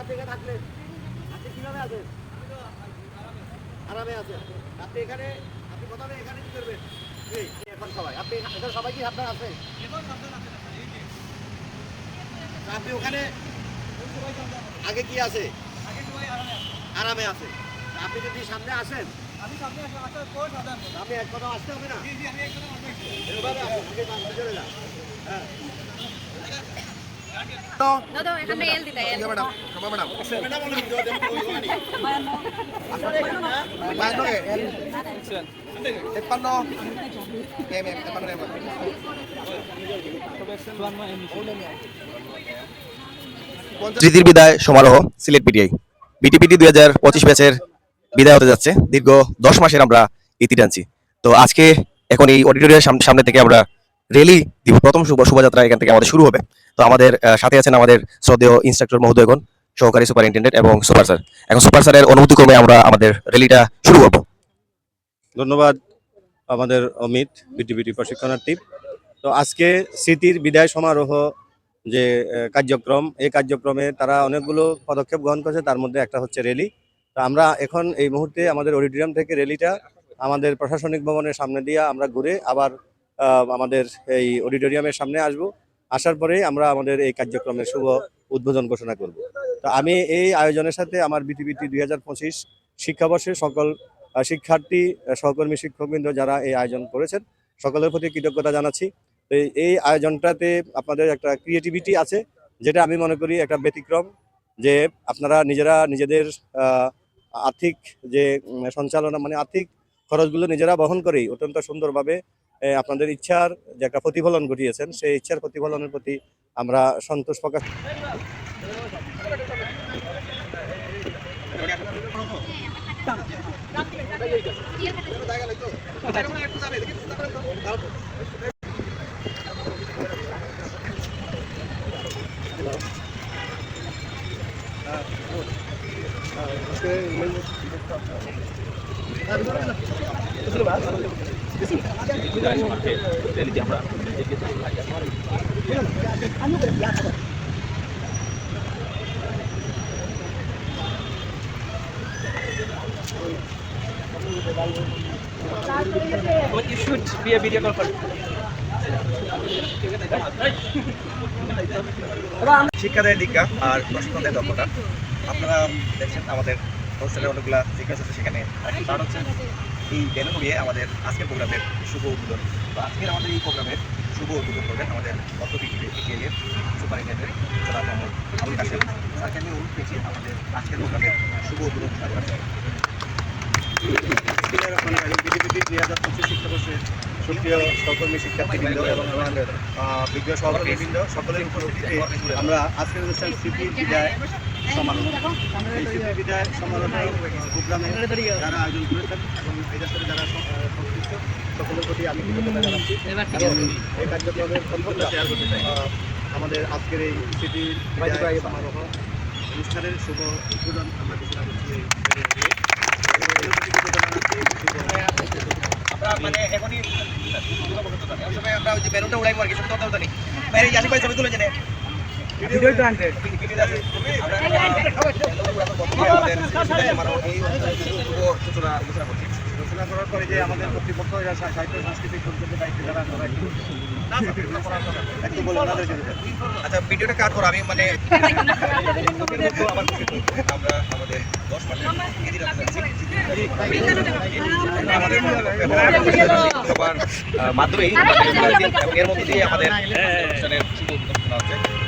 আপনি এখানে থাকলেন। আপনি কীভাবে আছেন? আরামে আছেন। আপনি এখানে আপনি প্রথমে এখানে কি করবেন? এখন সবাই। আপনি এখানে সবাই কি আপনার আছে? আপনি ওখানে আগে কি আছে? আরামে আছে। আপনি যদি সামনে আসেন আপনি এক কথা আসতে হবে না? এভাবে আসুন, আগে চলে যান। হ্যাঁ। স্মৃতির বিদায় সমারোহ, সিলেট পিটিআই। বিটিপিটি দুই হাজার পঁচিশ ব্যাচের বিদায় হতে যাচ্ছে। দীর্ঘ দশ মাসের আমরা ইতি টানছি। তো আজকে এখন এই অডিটোরিয়ামের সামনে থেকে আমরা রেলি দিব, প্রথম শুভ শোভাযাত্রা এখান থেকে আমাদের শুরু হবে। তো আমাদের সাথে আছেন আমাদের শ্রদ্ধেয় ইনস্ট্রাক্টর মহোদয়গণ সহকারী সুপারিনটেন্ডেন্ট এবং সুপার স্যার এখন সুপার স্যারের অনুমতি ক্রমে আমরা আমাদের র্যালিটা শুরু করব। ধন্যবাদ আমাদের অমিত বিটিবিটি প্রশিক্ষণার্থী তো আজকে স্মৃতির বিদায় সমারোহ যে কার্যক্রম, এই কার্যক্রমে তারা অনেকগুলো পদক্ষেপ গ্রহণ করেছে, তার মধ্যে একটা হচ্ছে র্যালি তো আমরা এখন এই মুহূর্তে আমাদের অডিটোরিয়াম থেকে র্যালিটা আমাদের প্রশাসনিক ভবনের সামনে দিয়ে আমরা ঘুরে আবার আমাদের এই অডিটোরিয়ামের সামনে আসব। আসার পরেই আমরা আমাদের এই কার্যক্রমের শুভ উদ্বোধন ঘোষণা করব। তো আমি এই আয়োজনের সাথে আমার বিটিবিটি দুই হাজার পঁচিশ শিক্ষাবর্ষের সকল শিক্ষার্থী সহকর্মী, শিক্ষকবৃন্দ যারা এই আয়োজন করেছেন, সকলের প্রতি কৃতজ্ঞতা জানাচ্ছি। এই- আয়োজনটাতে আপনাদের একটা ক্রিয়েটিভিটি আছে, যেটা আমি মনে করি একটা ব্যতিক্রম, যে আপনারা নিজেরা নিজেদের আর্থিক যে সঞ্চালনা মানে আর্থিক খরচগুলো নিজেরা বহন করেই অত্যন্ত সুন্দরভাবে আপনাদের ইচ্ছার যে একটা প্রতিফলন ঘটিয়েছেন সেই ইচ্ছার প্রতিফলনের প্রতি আমরা সন্তোষ প্রকাশ But you should be a video শিক্ষাদায়ের দিকটা আর প্রশিক্ষণের দক্ষতা। আপনারা দেখছেন আমাদের হোস্টেলের অনেকগুলা জিজ্ঞাসা আছে সেখানে। হচ্ছে এই বেলুন উড়িয়ে আমাদের আজকের প্রোগ্রামের শুভ উদ্বোধন। তো আজকের আমাদের এই প্রোগ্রামের শুভ উদ্বোধন করবেন আমাদের কাশেম। স্যারকে আমি আমাদের আজকের প্রোগ্রামের শুভ উদ্বোধন সহকর্মীবৃন্দ সকলের আমরা আজকের অনুষ্ঠান স্মৃতির বিদায় যারা আয়োজন করেছেন এবং যারা সং- সংশ্লিষ্ট সকলের প্রতি আমি কৃতজ্ঞতা জানাচ্ছি। এই কার্যক্রমের সম্পর্কে শেয়ার করতে চাই। আমাদের আজকের এই বিদায় সমারোহ অনুষ্ঠানের শুভ উদ্বোধন আমরা ঘোষণা করছি মানে এখনই আমরা ওই যে বেলুনটা উড়াইবো আর কি সত্যি কথা বলতে নেই বাইরে জানি ভাই ছবি তুলে জেনে video to 100. ঘোষণা করার পরে যে আমাদের কর্তৃপক্ষ এরা সাহিত্য সাংস্কৃতিক পরিষদের দায়িত্বে যারা তারা একটু একটু বলে ওনাদেরকে আচ্ছা ভিডিওটা কাট করো আমি মানে আমরা আমাদের দশ মাধ্যমেই এর মধ্যে দিয়ে আমাদের অনুষ্ঠানের শুভ করা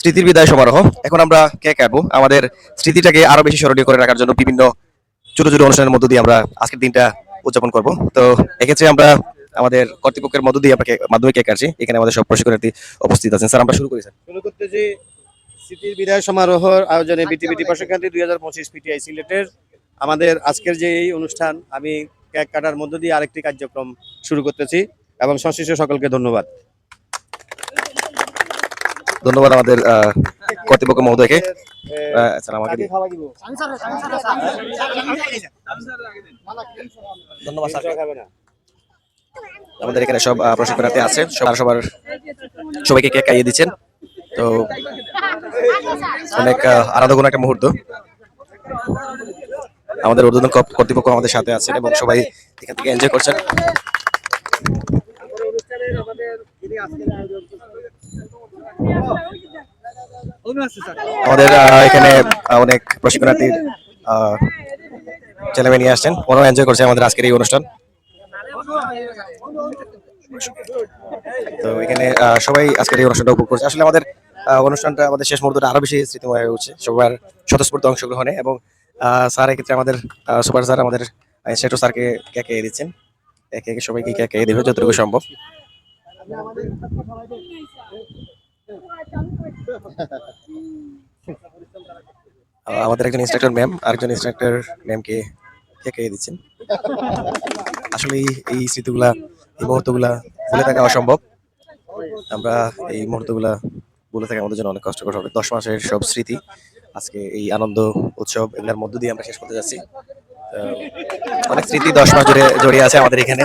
স্মৃতির বিদায় সমারোহ। এখন আমরা কে কাটবো আমাদের স্মৃতিটাকে আরও বেশি স্মরণীয় করে রাখার জন্য বিভিন্ন ছোট ছোট অনুষ্ঠানের মধ্য দিয়ে আমরা আজকের দিনটা উদযাপন করব। তো এক্ষেত্রে আমরা আমাদের কর্তৃপক্ষের মধ্য দিয়ে আমরা কেক- মাধ্যমে কেক কাটছি এখানে আমাদের সব প্রশিক্ষণার্থী উপস্থিত আছেন। স্যার আমরা শুরু করি স্যার। শুরু করতেছি স্মৃতির বিদায় সমারোহর আয়োজনে বিটিবিটি প্রশিক্ষার্থী দুই হাজার পঁচিশ পিটিআই সিলেটের আমাদের আজকের যে এই অনুষ্ঠান আমি কেক কাটার মধ্য দিয়ে আরেকটি কার্যক্রম শুরু করতেছি এবং সংশ্লিষ্ট সকলকে ধন্যবাদ। ধন্যবাদ আমাদের কর্তৃপক্ষ মহোদয়কে। আমাদের এখানে সব প্রশিক্ষণার্থী আছে। সবার সবার সবাইকে কেক খাইয়ে দিচ্ছেন। তো অনেক আলাদা কোনো একটা মুহূর্ত। আমাদের ঊর্ধ্বতন কর্তৃপক্ষ আমাদের সাথে আছেন এবং সবাই এখান থেকে এনজয় করছেন। আমাদের এখানে অনেক প্রশিক্ষণার্থীর আহ, ছেলেমেয়ে নিয়ে আসছেন। ওরাও এনজয় করছে আমাদের আজকের এই অনুষ্ঠান। তো এখানে সবাই আজকের এই অনুষ্ঠানটা উপভোগ করছে। আসলে আমাদের অনুষ্ঠানটা আমাদের শেষ মুহূর্তটা আরও বেশি স্মৃতিময় হয়ে উঠছে। সবার স্বতঃস্ফূর্ত অংশগ্রহণে এবং স্যার এক্ষেত্রে আমাদের সুপার স্যার আমাদের সেটু স্যারকে কেক এগিয়ে দিচ্ছেন? একে একে সবাইকে কেক এগিয়ে দেবে যতটুকু সম্ভব। আমাদের একজন ইনস্ট্রাক্টর ম্যাম আরেকজন ইনস্ট্রাক্টর ম্যামকে এগিয়ে দিচ্ছেন? আসলে এই- স্মৃতিগুলা, এই মুহূর্তগুলা ভুলে থাকা অসম্ভব। আমরা এই মুহূর্তগুলা ভুলে থাকা আমাদের জন্য অনেক কষ্টকর হবে। দশ মাসের সব স্মৃতি, আজকে এই আনন্দ, উৎসব এগুলোর মধ্য দিয়ে আমরা শেষ করতে যাচ্ছি। অনেক স্মৃতি দশ মাস জুড়ে জড়িয়ে আছে আমাদের এখানে।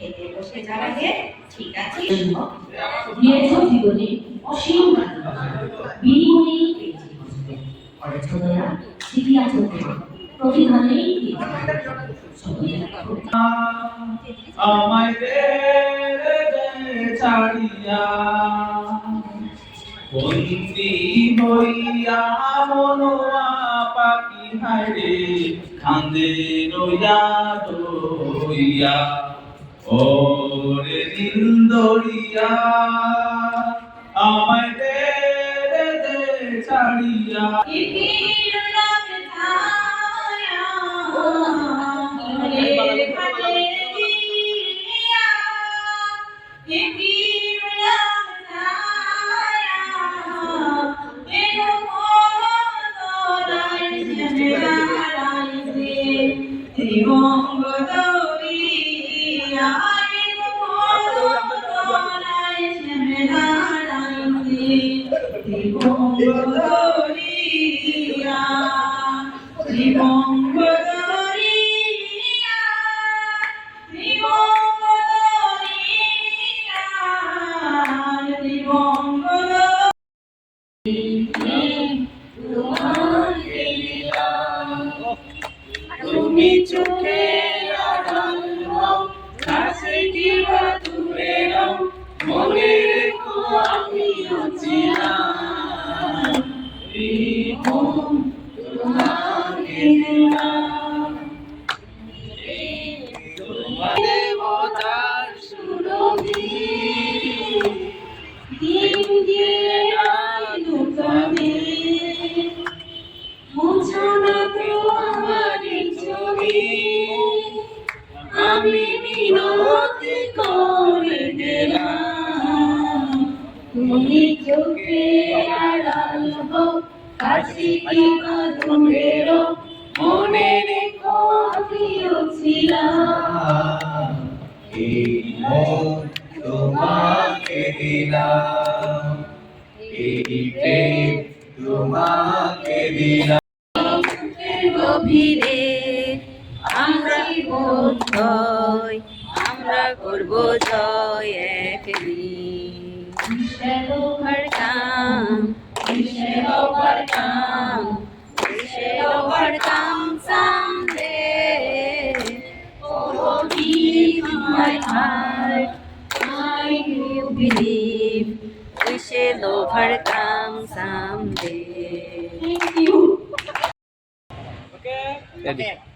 খেতে বসে যারা যে ঠিক আছে দীর্ঘ জীবনে অসীম ছাড়িয়া বন্দি হইয়া মনোয়া পাখি হারে কান্দে রইয়া দইয়া ওরে দিল দরিয়া আমায় দে দে দে ছাড়িয়া তুমি চোখে হও কাছে কিবা দূরে মনে আমি ছিলাম তুমি চোখে আড়াল হও কাছে কি দূরের মনে রেখো আমিও ছিলাম। এই মন তোমাকে দিলাম এই প্রেম তোমাকে দিলাম। গভীরে আমরা বোধয় আমরা করব জয় একদিন হর কাম হর কাম হর কাম সামনে ও believe in my heart. I do believe we shall overcome someday. Thank you. Okay. Ready?